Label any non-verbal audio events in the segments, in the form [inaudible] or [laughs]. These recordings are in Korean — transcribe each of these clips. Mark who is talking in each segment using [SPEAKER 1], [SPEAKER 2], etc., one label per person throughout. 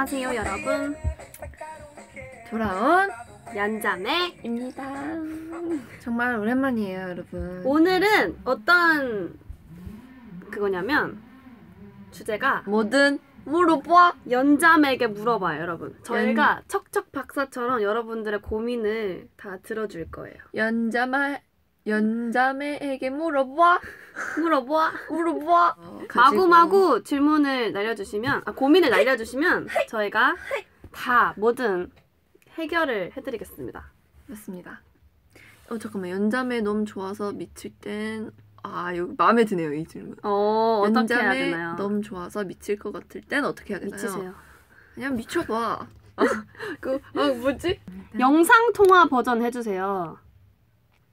[SPEAKER 1] 안녕하세요 여러분
[SPEAKER 2] 돌아온
[SPEAKER 1] 연자매입니다
[SPEAKER 2] 정말 오랜만이에요, 여러분.
[SPEAKER 1] 오늘은 어떤 그거냐면 주제가
[SPEAKER 2] 뭐든 물어봐.
[SPEAKER 1] 연자매에게 물어봐요 여러분 저희가 척척 박사처럼 여러분들의 고민을 다 들어줄 거예요
[SPEAKER 2] 연자마 연자매에게 물어봐.
[SPEAKER 1] 물어봐
[SPEAKER 2] 물어봐.
[SPEAKER 1] 마구 마구 질문을 날려주시면 아, 고민을 날려주시면 저희가 다 뭐든 해결을 해드리겠습니다
[SPEAKER 2] 맞습니다. 어 잠깐만 연자매 너무 좋아서 미칠 땐. 아 여기 마음에 드네요 이 질문.
[SPEAKER 1] 어 어떻게 해야
[SPEAKER 2] 연자매
[SPEAKER 1] 되나요?
[SPEAKER 2] 너무 좋아서 미칠 것 같을 땐 어떻게 해야 되나요?
[SPEAKER 1] 미치세요
[SPEAKER 2] 그냥 미쳐봐. [laughs] 그 아, 뭐지?
[SPEAKER 1] 영상 통화 버전 해주세요.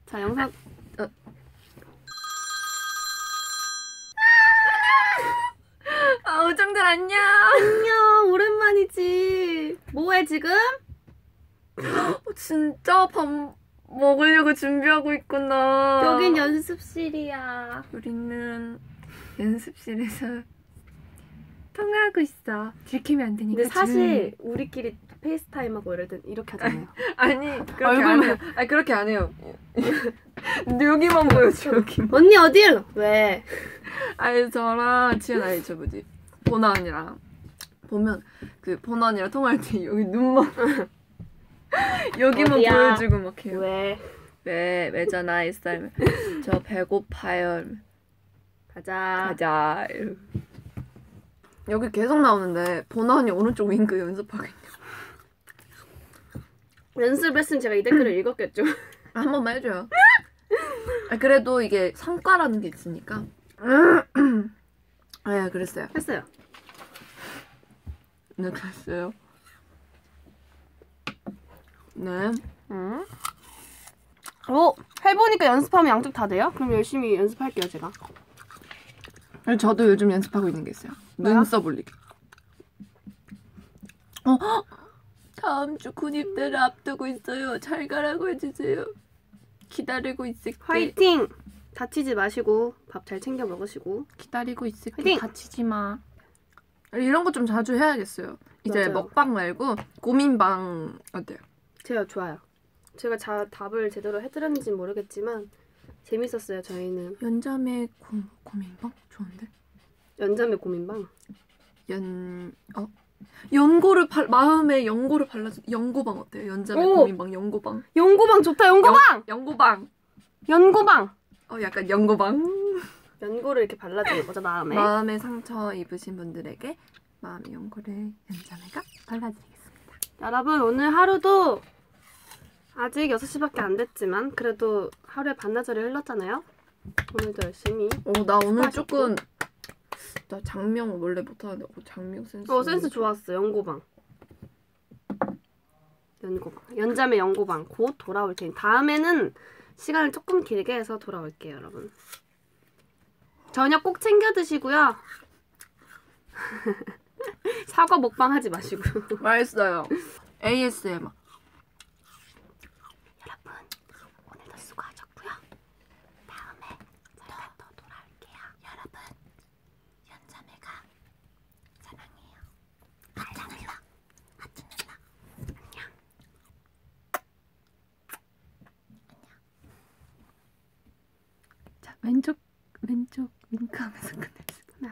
[SPEAKER 1] 자 영상
[SPEAKER 2] 아 우정들 안녕.
[SPEAKER 1] 안녕 오랜만이지. 뭐해 지금?
[SPEAKER 2] 어, 진짜 밥 먹으려고 준비하고 있구나.
[SPEAKER 1] 여긴 연습실이야.
[SPEAKER 2] 우리는 연습실에서 통화하고 있어. 들키면 안 되니까.
[SPEAKER 1] 근데 사실 우리끼리 페이스타임하고 이럴 땐 이렇게 하잖아요. [laughs]
[SPEAKER 2] 아니 그렇게
[SPEAKER 1] 얼굴만-
[SPEAKER 2] 안 해요. 아니 그렇게 안 해요. [laughs] 여기만 보여줘 여기.
[SPEAKER 1] 언니 어딜? 왜?
[SPEAKER 2] 아니 저랑 지은 아이 저 뭐지 보나 언니랑 보면 그 보나 언니랑 통화할 때 여기 눈만 [laughs] 여기만
[SPEAKER 1] 어디야?
[SPEAKER 2] 보여주고 막 해요.
[SPEAKER 1] 왜?
[SPEAKER 2] 왜 왜잖아 이 사람. 저 배고파요.
[SPEAKER 1] 가자.
[SPEAKER 2] 가자. 여기 계속 나오는데 보나 언니 오른쪽 윙크 연습하고 있네.
[SPEAKER 1] 연습했으면 제가 이 댓글을 읽었겠죠. [laughs]
[SPEAKER 2] 한 번만 해줘요. 아, 그래도 이게 성과라는 게 있으니까. 네, [clears throat] 그랬어요.
[SPEAKER 1] 했어요.
[SPEAKER 2] 네, 그랬어요. 네.
[SPEAKER 1] 응. 어 해보니까 연습하면 양쪽 다 돼요? 그럼 열심히 연습할게요 제가.
[SPEAKER 2] 저도 요즘 연습하고 있는 게 있어요. 눈썹 올리기. 어? 다음 주 군입대를 앞두고 있어요. 잘 가라고 해주세요. 기다리고 있을게.
[SPEAKER 1] 화이팅! 다치지 마시고 밥 잘 챙겨 먹으시고
[SPEAKER 2] 기다리고 있을게.
[SPEAKER 1] 화이팅!
[SPEAKER 2] 다치지 마. 이런 거 좀 자주 해야겠어요. 이제
[SPEAKER 1] 맞아요.
[SPEAKER 2] 먹방 말고 고민방 어때요?
[SPEAKER 1] 제가 좋아요. 제가 자, 답을 제대로 해드렸는지 모르겠지만 재밌었어요. 저희는
[SPEAKER 2] 연자매 고, 고민방 좋은데?
[SPEAKER 1] 연자매 고민방.
[SPEAKER 2] 연 어? 연고를 발 마음에 연고를 발라주 연고방 어때요? 연자매
[SPEAKER 1] 오!
[SPEAKER 2] 고민방 연고방
[SPEAKER 1] 연고방 좋다. 연고방.
[SPEAKER 2] 연고방
[SPEAKER 1] 연고방.
[SPEAKER 2] 어 약간 연고방
[SPEAKER 1] 연고를 이렇게 발라주는 거죠 마음에.
[SPEAKER 2] 마음에 상처 입으신 분들에게 마음의 연고를 연자매가 발라드리겠습니다.
[SPEAKER 1] 여러분 오늘 하루도 아직 6시밖에 안 됐지만 그래도 하루에 반나절이 흘렀잖아요. 오늘도 열심히.
[SPEAKER 2] 어 나 오늘
[SPEAKER 1] 수고하셨고.
[SPEAKER 2] 조금 나 장명 원래 못하는데 어, 장명 센스
[SPEAKER 1] 어 센스 좋았어. 연고방. 연고방. 연자매 연고방 곧 돌아올 테니 다음에는 시간을 조금 길게 해서 돌아올게요, 여러분. 저녁 꼭 챙겨 드시고요. [laughs] 사과 먹방 하지 마시고. [laughs]
[SPEAKER 2] 맛있어요. ASMR
[SPEAKER 1] 여러분, 오늘도 수고하셨고요. 다음에 저희가 또 돌아올게요. 여러분, 연자매가 사랑해요. 하트 눌러. 하트 눌러. 안녕.
[SPEAKER 2] 자 왼쪽 왼쪽 윙크하면서
[SPEAKER 1] 둘,